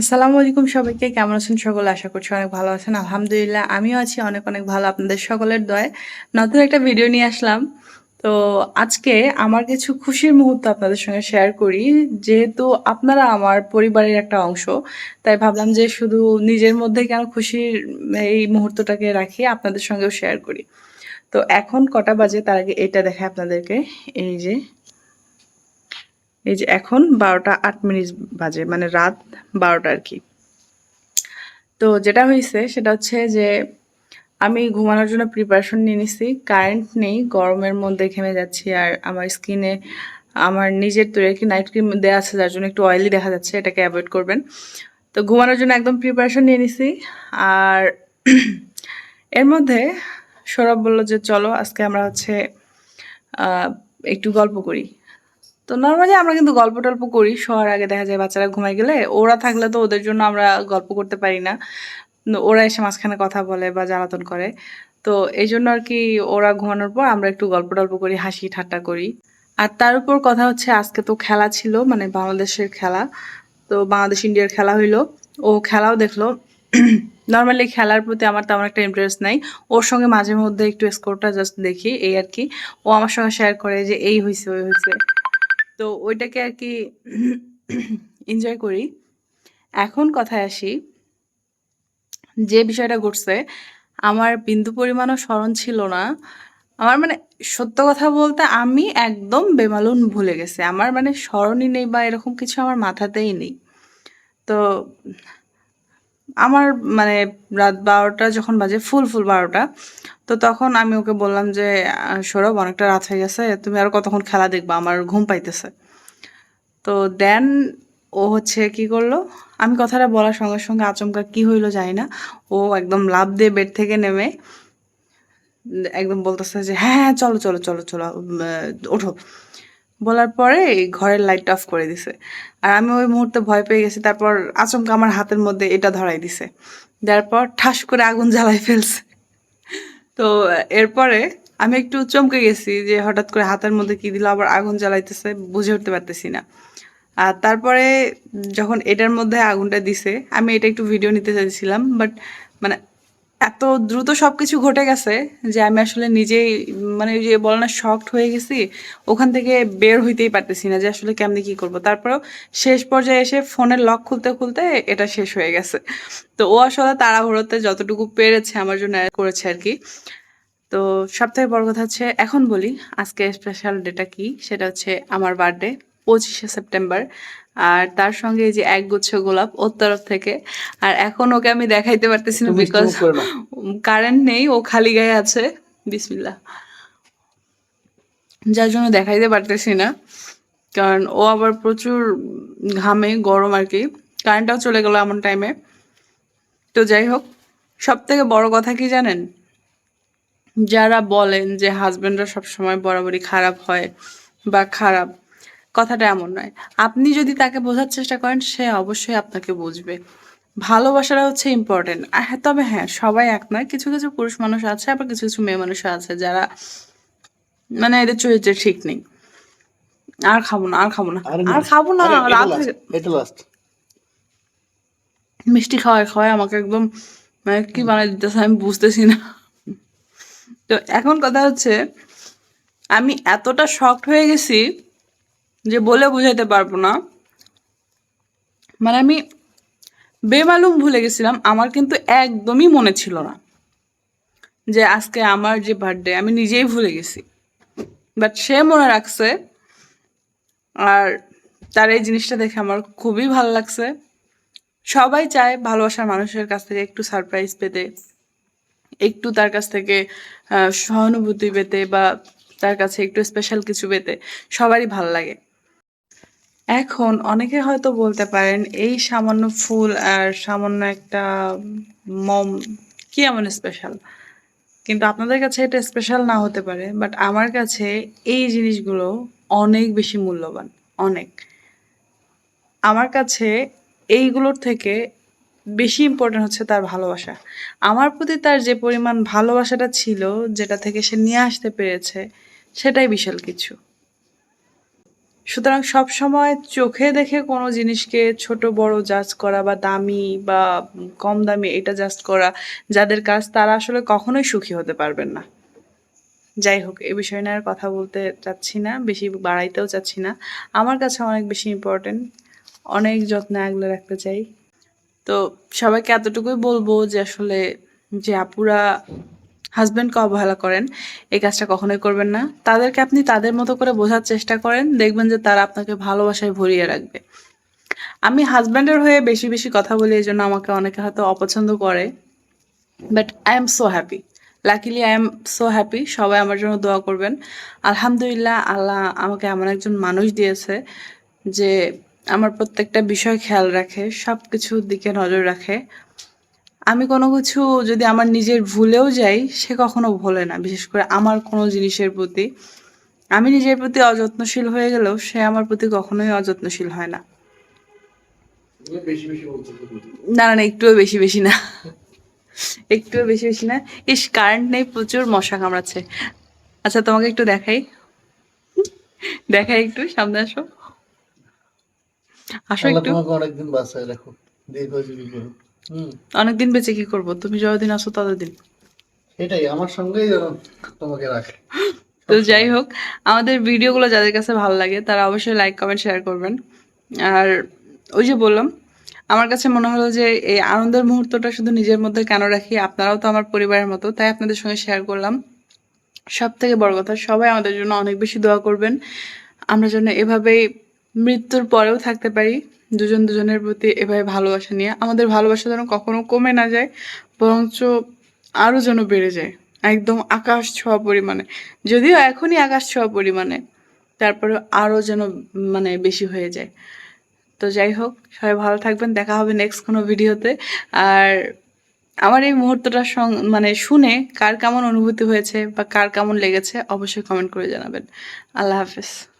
আসসালামু আলাইকুম সবাইকে, কেমন আছেন সকলে? আশা করছি অনেক ভালো আছেন। আলহামদুলিল্লাহ, আমিও আছি অনেক অনেক ভালো আপনাদের সকলের দয়। নতুন একটা ভিডিও নিয়ে আসলাম। তো আজকে আমার কিছু খুশির মুহূর্ত আপনাদের সঙ্গে শেয়ার করি। যেহেতু আপনারা আমার পরিবারের একটা অংশ, তাই ভাবলাম যে শুধু নিজের মধ্যে কেন খুশির এই মুহূর্তটাকে রাখি, আপনাদের সঙ্গেও শেয়ার করি। তো এখন কটা বাজে, তার আগে এটা দেখায় আপনাদেরকে। এই যে এই যে এখন বারোটা আট মিনিট বাজে মানে রাত বারোটা আর কি। তো যেটা হয়েছে সেটা হচ্ছে যে আমি ঘুমানোর জন্য প্রিপারেশন নিয়ে নিছি কারেন্ট নেই, গরমের মধ্যে ঘেমে যাচ্ছি আর আমার স্কিনে আমার নিজের তৈরি কি নাইট ক্রিম দেওয়া আছে, যার জন্য একটু অয়েলি দেখা যাচ্ছে, এটাকে অ্যাভয়েড করবেন। তো ঘুমানোর জন্য একদম প্রিপারেশন নিয়ে নিছি আর এর মধ্যে সৌরভ বলল যে চলো আজকে আমরা হচ্ছে একটু গল্প করি। তো নর্মালি আমরা কিন্তু গল্প টল্প করি। শোয়ার আগে দেখা যায় বাচ্চারা ঘুমাই গেলে। ওরা থাকলে তো ওদের জন্য আমরা গল্প করতে পারি না। ওরা এসে মাঝখানে কথা বলে বা জ্বালাতন করে। তো এই জন্য আর কি ওরা ঘুমানোর পর আমরা একটু গল্প টল্প করি, হাসি ঠাট্টা করি। আর তার উপর কথা হচ্ছে, আজকে তো খেলা ছিল মানে বাংলাদেশের খেলা। তো বাংলাদেশ ইন্ডিয়ার খেলা হইল। ও খেলাও দেখল। নর্মালি খেলার প্রতি আমার তেমন একটা ইন্টারেস্ট নাই। ওর সঙ্গে মাঝে মধ্যে একটু স্কোরটা জাস্ট দেখি, এই আর কি। ও আমার সঙ্গে শেয়ার করে যে, এই হয়েছে ওই হয়েছে তো ওইটাকে আর কি এনজয় করি। এখন কথায় আসি, যে বিষয়টা ঘটছে, আমার বিন্দু পরিমাণও স্মরণ ছিল না। আমার মানে সত্য কথা বলতে আমি একদম বেমালুন ভুলে গেছে। আমার মানে স্মরণই নেই বা এরকম কিছু আমার মাথাতেই নেই। তো আমার মানে রাত বারোটা যখন বাজে, ফুল ফুল বারোটা, তো তখন আমি ওকে বললাম যে সৌরভ, অনেকটা রাত হয়ে গেছে, তুমি আর কতক্ষণ খেলা দেখবা? আমার ঘুম পাইতেছে। তো দেন ও হচ্ছে কি করল, আমি কথাটা বলার সঙ্গে সঙ্গে আচমকা কি হইল জানি না, ও একদম লাফ দিয়ে বেড থেকে নেমে একদম বলতেছে যে হ্যাঁ হ্যাঁ চলো চলো চলো চলো ওঠো। বলার পরে ঘরের লাইট অফ করে দিছে। আর আমি ওই মুহূর্তে ভয় পেয়ে গেছি, তারপর আচমকা আমার হাতের মধ্যে এটা ধরাই দিছে। দেওয়ার পর ঠাস করে আগুন জ্বালাই ফেলছে। তো এরপরে আমি একটু চমকে গেছি যে হঠাৎ করে হাতের মধ্যে কি দিল, আবার আগুন জ্বালাইতেছে, বুঝে উঠতে পারতেছি না। আর তারপরে যখন এটার মধ্যে আগুনটা দিছে, আমি এটা একটু ভিডিও নিতে চাইছিলাম বাট মানে এত দ্রুত সব কিছু ঘটে গেছে যে আমি আসলে নিজেই মানে ওই যে বলে না শকড হয়ে গেছি। ওখান থেকে বের হইতেই পারতেছি না যে আসলে কেমনি কি করব। তারপরেও শেষ পর্যায়ে এসে ফোনের লক খুলতে খুলতে এটা শেষ হয়ে গেছে। তো ও আসলে তাড়াহুড়োতে যতটুকু পেরেছে আমার জন্য করেছে আর কি। তো সবথেকে বড় কথা হচ্ছে, এখন বলি, আজকে স্পেশাল ডেটা কি? সেটা হচ্ছে আমার বার্থডে পঁচিশে সেপ্টেম্বর আর তার সঙ্গে এই যে এক গুচ্ছ গোলাপ ওর তরফ থেকে। আর এখন ওকে আমি দেখাইতে পারতেছি না বিকজ। কারেন্ট নেই ও খালি গায়ে আছে। বিসমিল্লাহ। যার জন্য দেখাইতে পারতেছি না। কারণ ও আবার প্রচুর ঘামে গরম আর কি। কারেন্টটাও চলে গেল এমন টাইমে তো যাই হোক সব থেকে বড় কথা কি জানেন? যারা বলেন যে হাজবেন্ডরা সবসময় বরাবরই খারাপ হয় বা খারাপ কথাটা এমন নয়। আপনি যদি তাকে বোঝার চেষ্টা করেন সে অবশ্যই আপনাকে বুঝবে। ভালোবাসাটা হচ্ছে ইম্পর্টেন্ট তবে হ্যাঁ সবাই এক নয়। কিছু কিছু পুরুষ মানুষ আছে আবার কিছু কিছু মেয়ে মানুষ আছে যারা মানে এদের চরিত্রে ঠিক নেই। আর খাব না আর খাব না। আর খাব না রাত এটা লাস্ট মিষ্টি খাওয়ায় খাওয়ায় আমাকে একদম মানে কি বানাই দিতেছে আমি বুঝতেছি না। তো এখন কথা হচ্ছে আমি এতটা শকড হয়ে গেছি যে বলে বোঝাইতে পারব না। মানে আমি বেমালুম ভুলে গেছিলাম, আমার কিন্তু একদমই মনে ছিল না যে আজকে আমার যে বার্থডে আমি নিজেই ভুলে গেছি। বাট সে মনে রাখছে আর তার এই জিনিসটা দেখে আমার খুবই ভালো লাগছে। সবাই চায় ভালোবাসার মানুষের কাছ থেকে একটু সারপ্রাইজ পেতে, একটু তার কাছ থেকে সহানুভূতি পেতে বা তার কাছে একটু স্পেশাল কিছু পেতে, সবারই ভালো লাগে। এখন অনেকে হয়তো বলতে পারেন, এই সামান্য ফুল আর সামান্য একটা মম, কি এমন স্পেশাল কিন্তু আপনাদের কাছে এটা স্পেশাল না হতে পারে বাট আমার কাছে এই জিনিসগুলো অনেক বেশি মূল্যবান, অনেক। আমার কাছে এইগুলোর থেকে বেশি ইম্পর্টেন্ট হচ্ছে তার ভালোবাসা। আমার প্রতি তার যে পরিমাণ ভালোবাসাটা ছিল, যেটা থেকে সে নিয়ে আসতে পেরেছে, সেটাই বিশাল কিছু। সুতরাং সব সময় চোখে দেখে কোনো জিনিসকে ছোট, বড় জাজ করা বা দামি বা কম দামি এটা জাজ করা, যাদের কাজ তারা আসলে কখনোই সুখী হতে পারবেন না। যাই হোক, এ বিষয় নিয়ে আর কথা বলতে চাচ্ছি না, বেশি বাড়াইতেও চাচ্ছি না। আমার কাছে অনেক বেশি ইম্পর্টেন্ট অনেক যত্নে আগলে রাখতে চাই। তো সবাইকে এতটুকুই বলব যে আসলে যে আপুরা হাজব্যান্ডকে অবহেলা করেন, এই কাজটা কখনোই করবেন না। তাদেরকে আপনি তাদের মতো করে বোঝার চেষ্টা করেন, দেখবেন যে তারা আপনাকে ভালোবাসায় ভরিয়ে রাখবে। আমি হাজব্যান্ডের হয়ে বেশি বেশি কথা বলি, এই জন্য আমাকে অনেকে হয়তো অপছন্দ করে। But I am so happy luckily I am so happy সবাই আমার জন্য দোয়া করবেন। আলহামদুলিল্লাহ, আল্লাহ আমাকে এমন একজন মানুষ দিয়েছে যে আমার প্রত্যেকটা বিষয় খেয়াল রাখে সব কিছুর দিকে নজর রাখে। আমি কোনো কিছু যদি আমার নিজের ভুলেও যাই সে কখনো ভোলে না। বিশেষ করে আমার কোনো জিনিসের প্রতি। আমি নিজের প্রতি অযত্নশীল হয়ে গেলেও সে আমার প্রতি কখনোই অযত্নশীল হয় না। না না একটুও বেশি বেশি না। একটুও বেশি বেশি না। ইস কারেন্ট নেই প্রচুর মশা কামড়াচ্ছে। আচ্ছা তোমাকে একটু দেখাই। দেখাই একটু সামনে আসো। আসো একটু। অনেকদিন বাঁচায় রাখো দীর্ঘজীবী করো হুম অনেকদিন বেঁচে কি করব? তুমি যতদিন আসো ততদিন। সেটাই আমার সঙ্গেই তোমাকে রাখে। তো যাই হোক আমাদের ভিডিওগুলো যাদের কাছে ভালো লাগে তারা অবশ্যই লাইক কমেন্ট শেয়ার করবেন। আর ওই যে বললাম আমার কাছে মনে হলো যে এই আনন্দের মুহূর্তটা শুধু নিজের মধ্যে কেন রাখি? আপনারাও তো আমার পরিবারের মতো তাই আপনাদের সঙ্গে শেয়ার করলাম। সব থেকে বড় কথা সবাই আমাদের জন্য অনেক বেশি দোয়া করবেন। আমরা যেন এভাবেই মৃত্যুর পরেও থাকতে পারি। দুজন দুজনের প্রতি এভাবে ভালোবাসা নিয়ে। আমাদের ভালোবাসা যেন কখনো কমে না যায়, বরঞ্চ আরও যেন বেড়ে যায়। একদম আকাশ ছোঁয়া পরিমাণে। যদিও এখনই আকাশ ছোঁয়া পরিমাণে তারপরে আরও যেন মানে বেশি হয়ে যায়। তো যাই হোক, সবাই ভালো থাকবেন, দেখা হবে নেক্সট কোনো ভিডিওতে। আর আমার এই মুহূর্তটা মানে শুনে কার কেমন অনুভূতি হয়েছে বা কার কেমন লেগেছে, অবশ্যই কমেন্ট করে জানাবেন। আল্লাহ হাফেজ।